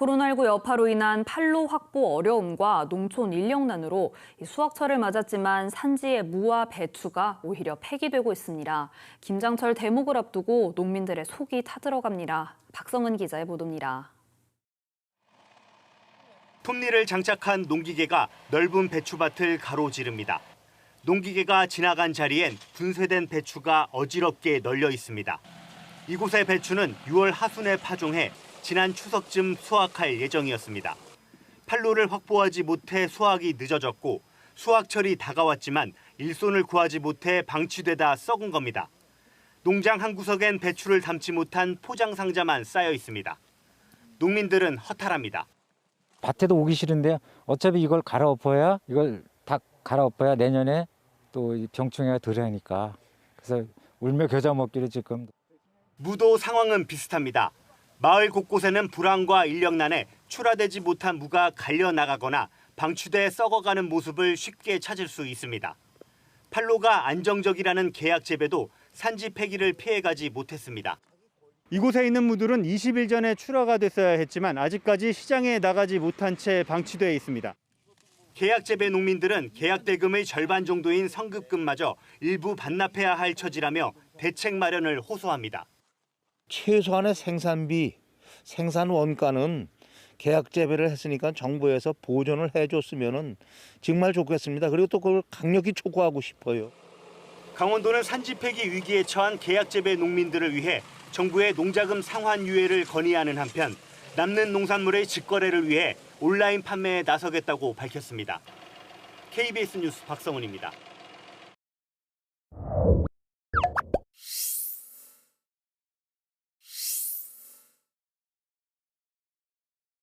코로나19 여파로 인한 판로 확보 어려움과 농촌 인력난으로 이 수확철을 맞았지만 산지의 무와 배추가 오히려 폐기되고 있습니다. 김장철 대목을 앞두고 농민들의 속이 타들어갑니다. 박성은 기자의 보도입니다. 톱니를 장착한 농기계가 넓은 배추밭을 가로지릅니다. 농기계가 지나간 자리엔 분쇄된 배추가 어지럽게 널려 있습니다. 이곳의 배추는 6월 하순에 파종해 지난 추석쯤 수확할 예정이었습니다. 판로를 확보하지 못해 수확이 늦어졌고 수확철이 다가왔지만 일손을 구하지 못해 방치되다 썩은 겁니다. 농장 한 구석엔 배추를 담지 못한 포장 상자만 쌓여 있습니다. 농민들은 허탈합니다. 밭에도 오기 싫은데 어차피 이걸 갈아엎어야 이걸 다 갈아엎어야 내년에 또이 병충해가 덜 하니까 그래서 울며 겨자 먹기로 지금 무도 상황은 비슷합니다. 마을 곳곳에는 불황과 인력난에 출하되지 못한 무가 갈려 나가거나 방추돼 썩어가는 모습을 쉽게 찾을 수 있습니다. 판로가 안정적이라는 계약 재배도 산지 폐기를 피해가지 못했습니다. 이곳에 있는 무들은 20일 전에 출하가 됐어야 했지만 아직까지 시장에 나가지 못한 채 방치되어 있습니다. 계약 재배 농민들은 계약 대금의 절반 정도인 성급금마저 일부 반납해야 할 처지라며 대책 마련을 호소합니다. 최소한의 생산비, 생산 원가는 계약 재배를 했으니까 정부에서 보존을 해줬으면 정말 좋겠습니다. 그리고 또 그걸 강력히 촉구하고 싶어요. 강원도는 산지 폐기 위기에 처한 계약 재배 농민들을 위해 정부의 농자금 상환 유예를 건의하는 한편 남는 농산물의 직거래를 위해 온라인 판매에 나서겠다고 밝혔습니다. KBS 뉴스 박성훈입니다.